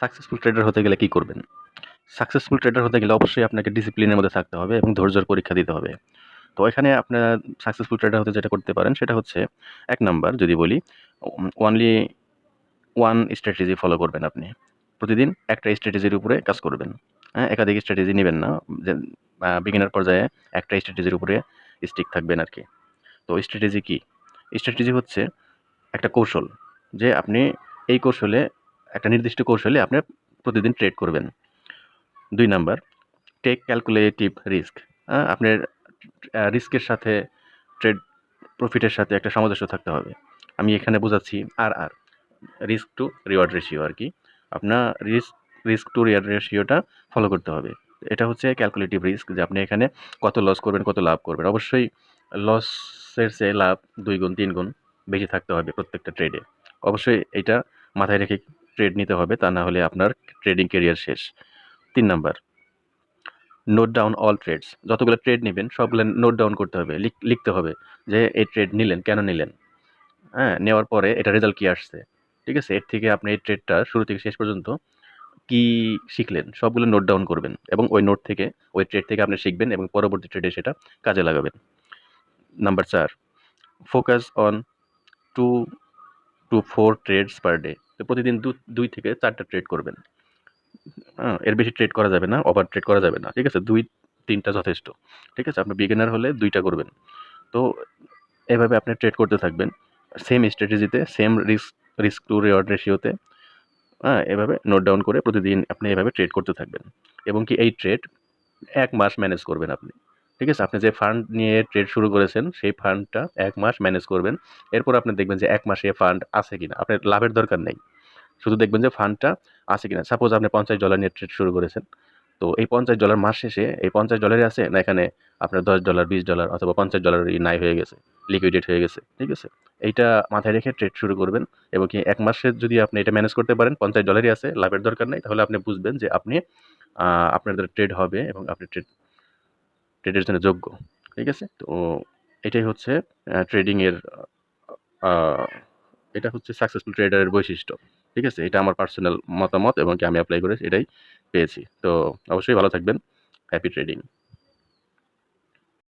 Successful tedder হতে গেলে কী করবেন? সাকসেসফুল ট্রেডার হতে গেলে অবশ্যই আপনাকে ডিসিপ্লিনের মধ্যে থাকতে হবে এবং ধৈর্যের পরীক্ষা দিতে হবে। তো এখানে আপনার সাকসেসফুল ট্রেডার হতে যেটা করতে পারেন সেটা হচ্ছে এক নাম্বার যদি বলি ওয়ানলি ওয়ান স্ট্র্যাটেজি ফলো করবেন আপনি। প্রতিদিন একটা স্ট্র্যাটেজির উপরে কাজ করবেন। হ্যাঁ একাধিক স্ট্র্যাটেজি নেবেন না। যে বিগিনার পর্যায়ে একটা স্ট্র্যাটেজির উপরে স্টিক থাকবেন আর কি তো স্ট্র্যাটেজি কী? স্ট্র্যাটেজি হচ্ছে একটা কৌশল যে আপনি এই কৌশলে একটা নির্দিষ্ট কৌশলে আপনি প্রতিদিন ট্রেড করবেন। দুই নাম্বার টেক ক্যালকুলেটিভ রিস্ক আপনার রিস্কের সাথে ট্রেড প্রফিটের সাথে একটা সামঞ্জস্য থাকতে হবে। আমি এখানে বোঝাচ্ছি আর আর রিস্ক টু রিওয়ার্ড রেশিও আর কি। আপনার রিস্ক রিস্ক টু রিওয়ার্ড রেশিওটা ফলো করতে হবে। এটা হচ্ছে ক্যালকুলেটিভ রিস্ক যে আপনি এখানে কত লস করবেন, কত লাভ করবেন। অবশ্যই লসের চেয়ে লাভ দুই গুণ, তিন গুণ বেশি থাকতে হবে প্রত্যেকটা ট্রেডে অবশ্যই এটা মাথায় রেখে ট্রেড নিতে হবে, তা না হলে আপনার ট্রেডিং কেরিয়ার শেষ। তিন number note down all trades যতগুলো ট্রেড নেবেন, সবগুলো নোট ডাউন করতে হবে লিখতে হবে যে এই ট্রেড নিলেন, কেন নিলেন? হ্যাঁ নেওয়ার পরে এটা রেজাল্ট কী আসছে? ঠিক আছে, এর থেকে আপনি এই ট্রেডটা শুরু থেকে শেষ পর্যন্ত কি শিখলেন, সবগুলো নোট ডাউন করবেন এবং ওই নোট থেকে, ওই ট্রেড থেকে আপনি শিখবেন এবং পরবর্তী ট্রেডে সেটা কাজে লাগাবেন। নাম্বার চার focus on two to four trades per day তো প্রতিদিন দু, দুই থেকে চারটা ট্রেড করবেন। হ্যাঁ এর বেশি ট্রেড করা যাবে না ওভার ট্রেড করা যাবে না, ঠিক আছে? দুই, তিনটা যথেষ্ট, ঠিক আছে? আপনি বিগিনার হলে দুইটা করবেন। তো এভাবে আপনি ট্রেড করতে থাকবেন। Same স্ট্র্যাটেজিতে same risk risk to reward রেশিওতে হ্যাঁ এভাবে নোট ডাউন করে প্রতিদিন আপনি এভাবে ট্রেড করতে থাকবেন। এবং কি এই ট্রেড এক মাস ম্যানেজ করবেন আপনি। ঠিক আছে? আপনি যে ফান্ড নিয়ে ট্রেড শুরু করেছেন, সেই ফান্ডটা এক মাস ম্যানেজ করবেন। এরপর আপনি দেখবেন যে এক মাসে ফান্ড আছে কিনা। আপনার লাভের দরকার নেই। শুধু দেখবেন যে ফান্ডটা আছে কিনা। সাপোজ আপনি পঞ্চাশ ডলার নিয়ে ট্রেড শুরু করেছেন। তো এই পঞ্চাশ ডলার মাস শেষে এই পঞ্চাশ ডলারই আছে না এখানে আপনার দশ ডলার বিশ ডলার অথবা পঞ্চাশ ডলারই নাই হয়ে গেছে লিকুইডেট হয়ে গেছে, ঠিক আছে? এইটা মাথায় রেখে ট্রেড শুরু করবেন এবং কি এক মাসে যদি আপনি এটা ম্যানেজ করতে পারেন, পঞ্চাশ ডলারই আছে, লাভের দরকার নেই, তাহলে আপনি বুঝবেন যে আপনি আপনাদের ট্রেড হবে এবং আপনি ট্রেড ট্রেডের জন্য যোগ্য, ঠিক আছে? তো এটাই হচ্ছে ট্রেডিংয়ের এটা হচ্ছে সাকসেসফুল ট্রেডারের বৈশিষ্ট্য, ঠিক আছে? এটা আমার পার্সোনাল মতামত এবং কি আমি অ্যাপ্লাই করে এটাই পেয়েছি। তো অবশ্যই ভালো থাকবেন। Happy trading